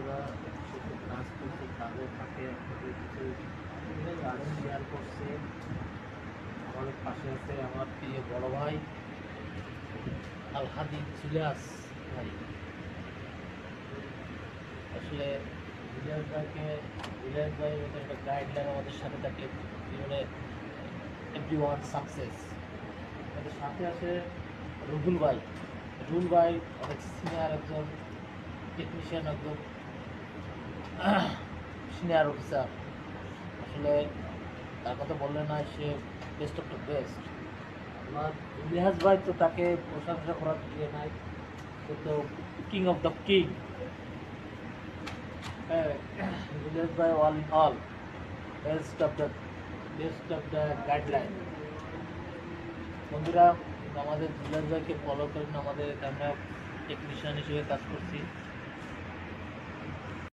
বন্ধুরা খুব কাজ করছে কাজে থাকে আমাদের কিছু গার্ডেন শেয়ার করছে। আমাদের পাশে আছে আমার প্রিয় বড় ভাই, আলহাদি জুলিয়াস ভাই। আসলে জুলিয়াস ভাইকে, জুলিয়াস ভাই মতো একটা গাইডলাইন আমাদের সাথে থাকলে জীবনে এভরি ওয়ান সাকসেস আমাদের সাথে আছে রুহুল ভাই। রুবুল ভাই অনেক সিনিয়র একজন টেকনিশিয়ান একজন। সিনিয়র অফিসার আসলে তার কথা বললে না, সে বেস্ট অফ দ্য বেস্ট আমার ইলিয়াস ভাই তো তাকে প্রশংসা করার ইয়ে নাই, সে তো king of the king Ilias ভাই all in all best of the best of the guideline বন্ধুরা, আমাদের ইলিয়াস ভাইকে ফলো করেন আমাদের আমরা টেকনিশিয়ান হিসেবে কাজ করছি।